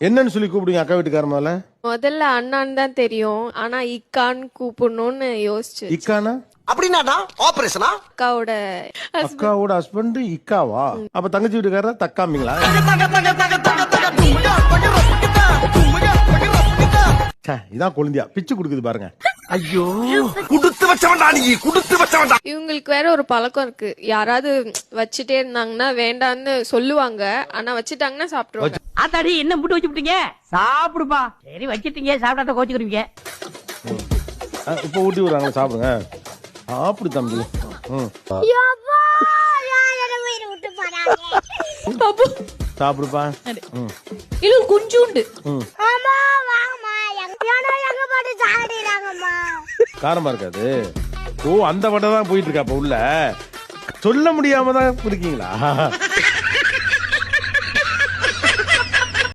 என்னன்னு சொல்லி கூப்பிடுங்க அக்கா வீட்டுக்கார மேல முதல்ல அண்ணான்னு தான் தெரியும் ஆனா இக்கான்னு கூப்பிடணும்னு யோசிச்சு இக்கானா அப்படின்னா ஆபரேஷனா அக்காவோட அக்காவோட ஹஸ்பண்ட் இக்காவா அப்ப தங்கச்சி வீட்டுக்காரர தக்காமிங்களா ச்சே, இதான் கொழுந்தியா பிச்சு கொடுக்குது பாருங்க ஐயோ குடுத்து வச்சவன்டா நீ குடுத்து வச்சவன்டா. இவங்களுக்கு வேற ஒரு பழக்கம் இருக்கு. யாராவது வச்சுட்டே இருந்தாங்கன்னா வேண்டான்னு சொல்லுவாங்க. ஆனா வச்சுட்டாங்கன்னா சாப்பிட்டுருவாங்க. ஆத்தாடி என்ன முட்டு வச்சு விட்டீங்க? சாப்பிடுப்பா. சரி வச்சிட்டீங்க. சாப்பிடாத கோச்சுக்கிறீங்க. இப்ப ஊட்டி விடுறாங்க சாப்பிடுங்க. சாப்பிடு தம்பி. ம். சாப்பிடுப்பா. ம். இது குஞ்சூண்டு. போட்டு காரமா இருக்காது. ஓ அந்த வடை தான் போயிட்டு இருக்கா அப்ப உள்ள? சொல்ல முடியாம தான் இருக்கீங்களா?